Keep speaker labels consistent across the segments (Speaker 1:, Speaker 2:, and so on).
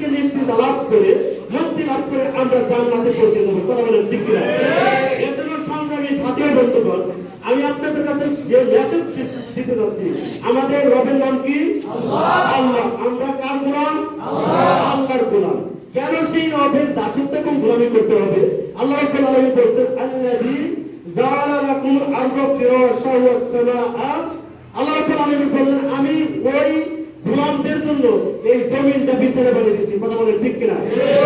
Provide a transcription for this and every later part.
Speaker 1: থেকে নিশ্চিত লাভ করে মুক্তি লাভ করে আমরা জান্নাতে পৌঁছে দেবো। কথা বলেন ঠিক কিনা? এর জন্য সংগ্রামী সাথী বন্ধুগণ আমি আপনাদের কাছে যে মেসেজ দিতে যাচ্ছি আমাদের রবের নাম কি? আল্লাহ। আমরা কার গোলাম? আল্লাহর গোলাম। কেন সেই রবের দাসত্ব এবং গোলামি করতে হবে? আল্লাহ রাব্বুল আলামিন বলছেন আল্লাযী জাআলা লাকুমুল আরদা ফিরাশা ওয়াস সামাআ। আল্লাহ রাব্বুল আলামিন বললেন আমি ওই গোলামদের জন্য এই জমিনটা বিছানা কথা বলেন ঠিক কিনা?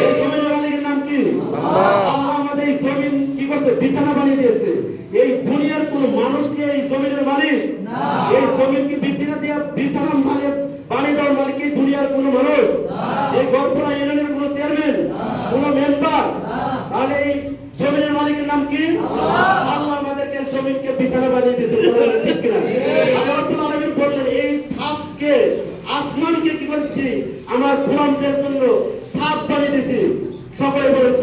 Speaker 1: এই জমিনের মালিকের নাম কি? আল্লাহ। আমাদের এই জমিন কি করছে? বিছানা বানিয়ে দিয়েছে। এই দুনিয়ার কোন মানুষকে এই জমিনের মালিক? এই জমিন কি বিছানা দিয়া বিছানা মালিক বানিয়ে দেওয়ার মালিক এই দুনিয়ার কোন মানুষ? এই গড়পুরা ইউনিয়নের কোন চেয়ারম্যান? কোন মেম্বার? তাহলে এই জমিনের মালিকের নাম কি? আল্লাহ। আমাদেরকে জমিনকে বিছানা বানিয়ে দিয়েছে কথা বলেন ঠিক কিনা আল্লাহ রাব্বুল আলামিন বললেন এই ছাদকে আসমানকে কি করেছি আমার গোলামদের জন্য ছাদ বানিয়ে দিয়েছি সকলে বলে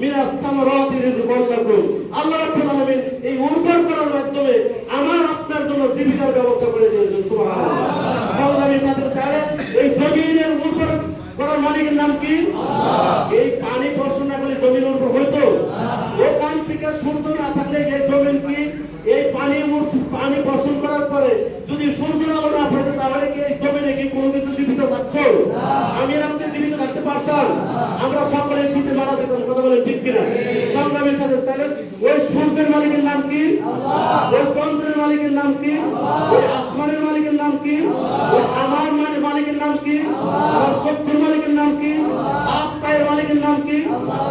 Speaker 1: মিনাত তামারাতি রিজকান লাকুম আল্লাহ রাব্বুল আলামিন এই উর্বর করার মাধ্যমে আমার আপনার জন্য জীবিকার ব্যবস্থা করে দিয়েছেন সুবহানাল্লাহ। সংগ্রামী সাথী তাহলে এই জমিনের উর্বর করার মালিকের নাম কি? এই পানি বর্ষণ না করলে জমিন উর্বর হইতো? ওখান থেকে সূর্য না থাকলে এই জমিন কি? এই পানি পানি বর্ষণ করার পরে যদি সূর্যের আলো না পড়তো তাহলে কি এই জমিনে কি কোনো কিছু জীবিত থাকতো আমি আর আপনি জীবিত থাকতে পারতাম আমরা সকলে শীতে মারা যেতাম কথা বলে ঠিক কিনা সংগ্রামের সাথে তাহলে ওই সূর্যের মালিকের নাম কি ওই চন্দ্রের মালিকের নাম কি? ওই আসমানের মালিকের নাম কি? ওই আমার মানে মালিকের নাম কি? আমার মালিকের নাম কি? হাত পায়ের মালিকের নাম কি?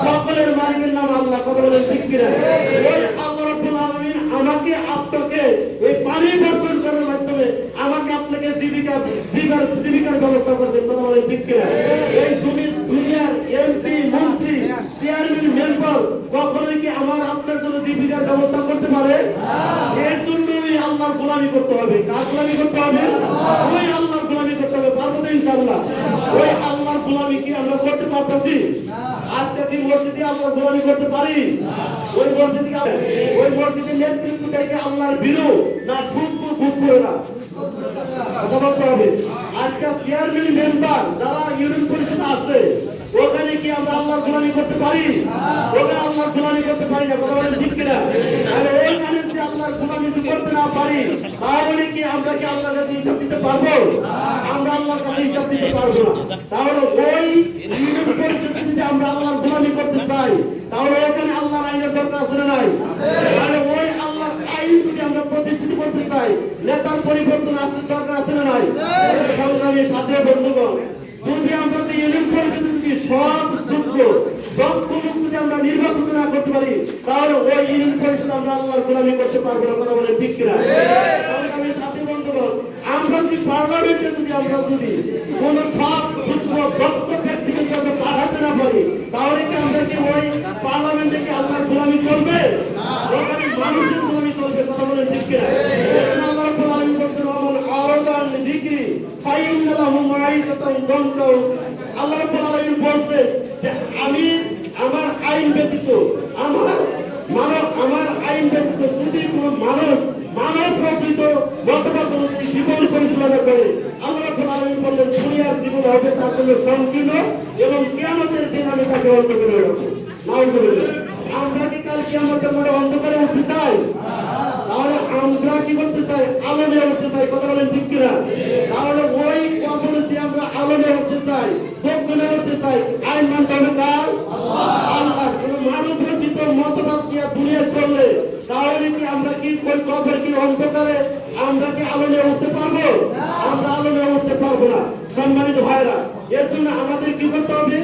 Speaker 1: সকলের মালিকের নাম আল্লাহ। কথা বলে ঠিক কিনা? ওই আমাকে, আপনাকে এই পানি বর্ষণ করার মাধ্যমে আমাকে আপনাকে জীবিকা জীবিকার ব্যবস্থা করেছেন। কথা বলেন ঠিক কিনা? কখনোই কি আমার আপনার জন্য জীবিকার ব্যবস্থা করতে পারে? এর জন্য ওই আল্লাহর গোলামি করতে হবে। কার গোলামি করতে হবে? ওই আল্লাহর গোলামি করতে হবে। পারব তো ইনশাআল্লাহ। ওই আল্লাহর গোলামি কি আমরা করতে পারতেছি? আজকে মসজিদে আল্লাহর গোলামি করতে পারি? ওই মসজিদে ওই মসজিদের নেতৃত্ব দেখে আল্লাহর বিরু না সুদ ঘুষ করে না। কথা বলতে হবে। আজকে চেয়ারম্যান মেম্বার যারা ইউনিয়ন পরিষদে আছে ওখানে কি আমরা আল্লাহর গোলামি করতে পারি? ওখানে আল্লাহর গোলামি করতে পারি না, কথা বলেন ঠিক কিনা? আর ওইখানে যদি আল্লাহর গোলামি করতে না পারি তাহলে কি আমরা কি আল্লাহর কাছে হিসাব দিতে পারব? আমরা আল্লাহর কাছে হিসাব দিতে পারব না। তাহলে ওই পরিষদে যদি আমরা আল্লাহর গোলামি করতে চাই, তাহলে ওখানে আল্লাহর আইনের দরকার আছে না নাই? তাহলে ওই আল্লাহর আইন যদি আমরা প্রতিষ্ঠিত করতে চাই, নেতার পরিবর্তন আসতে দরকার আছে না নাই? সংগ্রামী সাথী বন্ধুগণ যদি আমরা তো ইউনিয়ন পরিষদে যদি সৎ যোগ্য দক্ষ লোক যদি আমরা নির্বাচিত না করতে পারি তাহলে ওই পরিষদ আমরা আল্লাহর গোলামি করতে পারব না কথা বলেন ঠিক কিনা? সংগ্রামী সাথী বন্ধুগণ আমরা যদি পার্লামেন্টে যদি আমরা যদি কোন দক্ষ ব্যক্তিকে যদি আমরা পাঠাতে না পারি তাহলে কি আমরা কি ওই পার্লামেন্টে কি আল্লাহর গোলামি চলবে? ওখানে মানুষের গোলামি চলবে কথা বলেন ঠিক কিনা? লাহু আল্লাহ রাব্বুল আলামিন যে আমি আমার আইন ব্যতীত আমার মানব আমার আইন ব্যতীত যদি কোনো মানুষ মানব রচিত মতবাদ অনুযায়ী জীবন পরিচালনা করে আল্লাহ রাব্বুল আলামিন বললেন দুনিয়ার জীবন হবে তার জন্য সংকীর্ণ এবং কিয়ামতের দিন আমি তাকে অন্ত করে রাখব। আমরা কি কাল কিয়ামতের মধ্যে অন্ধকারে উঠতে চাই? তাহলে আমরা কি করতে চাই? আলো নিয়ে উঠতে চাই। কথা বলেন ঠিক কিনা? তাহলে ওই কবর দিয়ে আমরা আলো নিয়ে উঠতে চাই চোখ খুলে উঠতে চাই, আইন মানতে হবে কার? আল্লাহ। কোন মানব রচিত মতবাদ নিয়ে দুনিয়া করলে তাহলে কি আমরা কি ওই কবর কি অন্ধকারে আমরা কি আলো নিয়ে উঠতে পারব? আমরা আলো নিয়ে উঠতে পারব না। সম্মানিত ভাইরা জন্য আমাদের কি করতে হবে